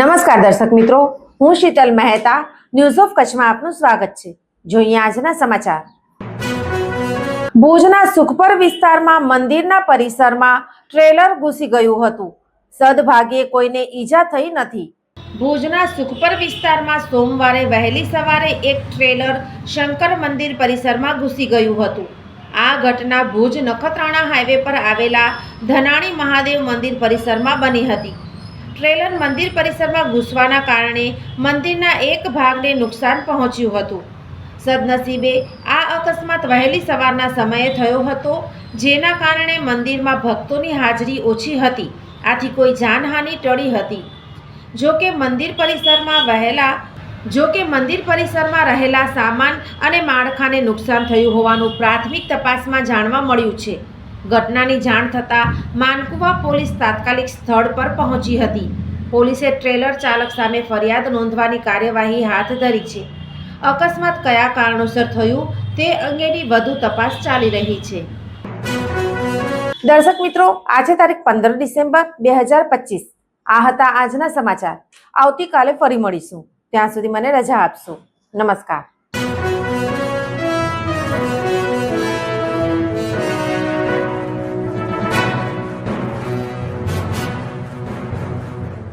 નમસ્કાર દર્શક મિત્રો, હું શીતલ મહેતા ન્યૂઝ ઓફ કચ્છમાં આપનું સ્વાગત છે. જોઈએ આજના સમાચાર. ભુજના સુખપર વિસ્તારમાં મંદિરના પરિસરમાં ટ્રેલર ઘૂસી ગયું હતું. સદભાગ્યે કોઈને ઈજા થઈ નથી. ભુજના સુખપર વિસ્તારમાં સોમવારે વહેલી સવારે એક ટ્રેલર શંકર મંદિર પરિસરમાં ઘૂસી ગયું હતું. આ ઘટના ભુજ નખત્રાણા હાઈવે પર આવેલા ધનાણી મહાદેવ મંદિર પરિસરમાં બની હતી. ટ્રેલર મંદિર પરિસરમાં ઘૂસવાના કારણે મંદિરના એક ભાગને નુકસાન પહોંચ્યું હતું. સદનસીબે આ અકસ્માત વહેલી સવારના સમયે થયો હતો, જેના કારણે મંદિરમાં ભક્તોની હાજરી ઓછી હતી. આથી કોઈ જાનહાનિ ટળી હતી. જો કે મંદિર પરિસરમાં વહેલા જો કે મંદિર પરિસરમાં રહેલા સામાન અને માળખાને નુકસાન થયું હોવાનું પ્રાથમિક તપાસમાં જાણવા મળ્યું છે. ઘટનાની જાણ થતાં માનકુવા પોલીસ તાત્કાલિક સ્થળ પર પહોંચી હતી. પોલીસે ટ્રેલર ચાલક સામે ફરિયાદ નોંધવાની કાર્યવાહી હાથ ધરી છે. અકસ્માત કયા કારણોસર થયું તે અંગેની વધુ તપાસ ચાલી રહી છે. દર્શક મિત્રો, આજે તારીખ પંદર ડિસેમ્બર બે હજાર પચીસ. આ હતા આજના સમાચાર. આવતીકાલે ફરી મળીશું. ત્યાં સુધી મને રજા આપશો. નમસ્કાર.